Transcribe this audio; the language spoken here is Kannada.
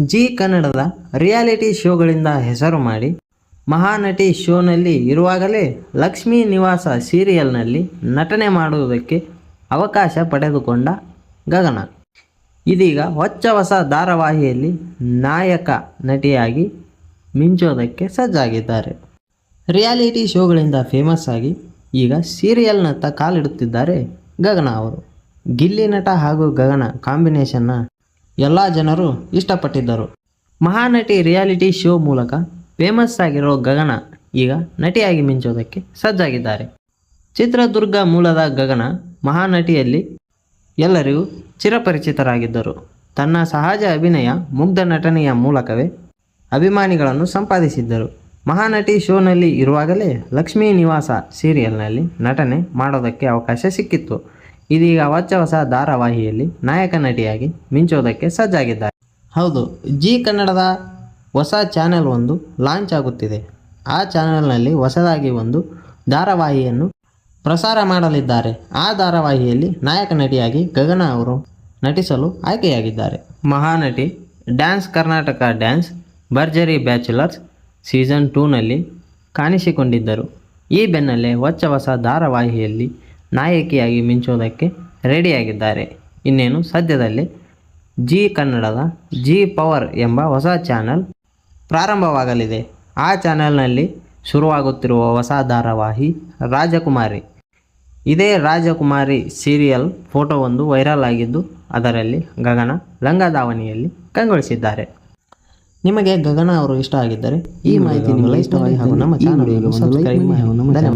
ಜಿ ಕನ್ನಡದ ರಿಯಾಲಿಟಿ ಶೋಗಳಿಂದ ಹೆಸರು ಮಾಡಿ, ಮಹಾನಟಿ ಶೋನಲ್ಲಿ ಇರುವಾಗಲೇ ಲಕ್ಷ್ಮೀ ನಿವಾಸ ಸೀರಿಯಲ್ನಲ್ಲಿ ನಟನೆ ಮಾಡುವುದಕ್ಕೆ ಅವಕಾಶ ಪಡೆದುಕೊಂಡ ಗಗನ. ಇದೀಗ ಹೊಚ್ಚ ಹೊಸ ಧಾರಾವಾಹಿಯಲ್ಲಿ ನಾಯಕ ನಟಿಯಾಗಿ ಮಿಂಚೋದಕ್ಕೆ ಸಜ್ಜಾಗಿದ್ದಾರೆ. ರಿಯಾಲಿಟಿ ಶೋಗಳಿಂದ ಫೇಮಸ್ ಆಗಿ ಈಗ ಸೀರಿಯಲ್ನತ್ತ ಕಾಲಿಡುತ್ತಿದ್ದಾರೆ ಗಗನ ಅವರು. ಗಿಲ್ಲಿ ನಟ ಹಾಗೂ ಗಗನ ಕಾಂಬಿನೇಷನ್ನ ಎಲ್ಲ ಜನರು ಇಷ್ಟಪಟ್ಟಿದ್ದರು. ಮಹಾನಟಿ ರಿಯಾಲಿಟಿ ಶೋ ಮೂಲಕ ಫೇಮಸ್ ಆಗಿರೋ ಗಗನ ಈಗ ನಟಿಯಾಗಿ ಮಿಂಚೋದಕ್ಕೆ ಸಜ್ಜಾಗಿದ್ದಾರೆ. ಚಿತ್ರದುರ್ಗ ಮೂಲದ ಗಗನ ಮಹಾನಟಿಯಲ್ಲಿ ಎಲ್ಲರಿಗೂ ಚಿರಪರಿಚಿತರಾಗಿದ್ದರು. ತನ್ನ ಸಹಜ ಅಭಿನಯ, ಮುಗ್ಧ ನಟನೆಯ ಮೂಲಕವೇ ಅಭಿಮಾನಿಗಳನ್ನು ಸಂಪಾದಿಸಿದ್ದರು. ಮಹಾನಟಿ ಶೋನಲ್ಲಿ ಇರುವಾಗಲೇ ಲಕ್ಷ್ಮೀ ನಿವಾಸ ಸೀರಿಯಲ್ನಲ್ಲಿ ನಟನೆ ಮಾಡೋದಕ್ಕೆ ಅವಕಾಶ ಸಿಕ್ಕಿತ್ತು. ಇದೀಗ ಹೊಚ್ಚ ಹೊಸ ಧಾರಾವಾಹಿಯಲ್ಲಿ ನಾಯಕ ನಟಿಯಾಗಿ ಮಿಂಚೋದಕ್ಕೆ ಸಜ್ಜಾಗಿದ್ದಾರೆ. ಹೌದು, ಜಿ ಕನ್ನಡದ ಹೊಸ ಚಾನೆಲ್ ಒಂದು ಲಾಂಚ್ ಆಗುತ್ತಿದೆ. ಆ ಚಾನೆಲ್ನಲ್ಲಿ ಹೊಸದಾಗಿ ಒಂದು ಧಾರಾವಾಹಿಯನ್ನು ಪ್ರಸಾರ ಮಾಡಲಿದ್ದಾರೆ. ಆ ಧಾರಾವಾಹಿಯಲ್ಲಿ ನಾಯಕ ನಟಿಯಾಗಿ ಗಗನ ಅವರು ನಟಿಸಲು ಆಯ್ಕೆಯಾಗಿದ್ದಾರೆ. Mahanati dance Karnataka dance Bharjari bachelors season ಟೂನಲ್ಲಿ ಕಾಣಿಸಿಕೊಂಡಿದ್ದರು. ಈ ಬೆನ್ನಲ್ಲೇ ಹೊಚ್ಚ ಹೊಸ ಧಾರಾವಾಹಿಯಲ್ಲಿ ನಾಯಕಿಯಾಗಿ ಮಿಂಚೋದಕ್ಕೆ ರೆಡಿಯಾಗಿದ್ದಾರೆ. ಇನ್ನೇನು, ಸದ್ಯದಲ್ಲಿ ಜಿ ಕನ್ನಡದ ಜಿ ಪವರ್ ಎಂಬ ಹೊಸ ಚಾನಲ್ ಪ್ರಾರಂಭವಾಗಲಿದೆ. ಆ ಚಾನೆಲ್ನಲ್ಲಿ ಶುರುವಾಗುತ್ತಿರುವ ಹೊಸ ಧಾರಾವಾಹಿ ರಾಜಕುಮಾರಿ. ಇದೇ ರಾಜಕುಮಾರಿ ಸೀರಿಯಲ್ ಫೋಟೋವೊಂದು ವೈರಲ್ ಆಗಿದ್ದು, ಅದರಲ್ಲಿ ಗಗನ ಲಂಗದಾವಣಿಯಲ್ಲಿ ಕಂಗೊಳಿಸಿದ್ದಾರೆ. ನಿಮಗೆ ಗಗನ ಅವರು ಇಷ್ಟ ಆಗಿದ್ದರೆ ಈ ಮಾಹಿತಿ ನಿಮಗೆ ಇಷ್ಟವಾಗಿ ಹಾಗೂ ನಮ್ಮ ಚಾನಲ್ ಸಬ್ಸ್ಕ್ರೈಬ್ ಮಾಡಿ.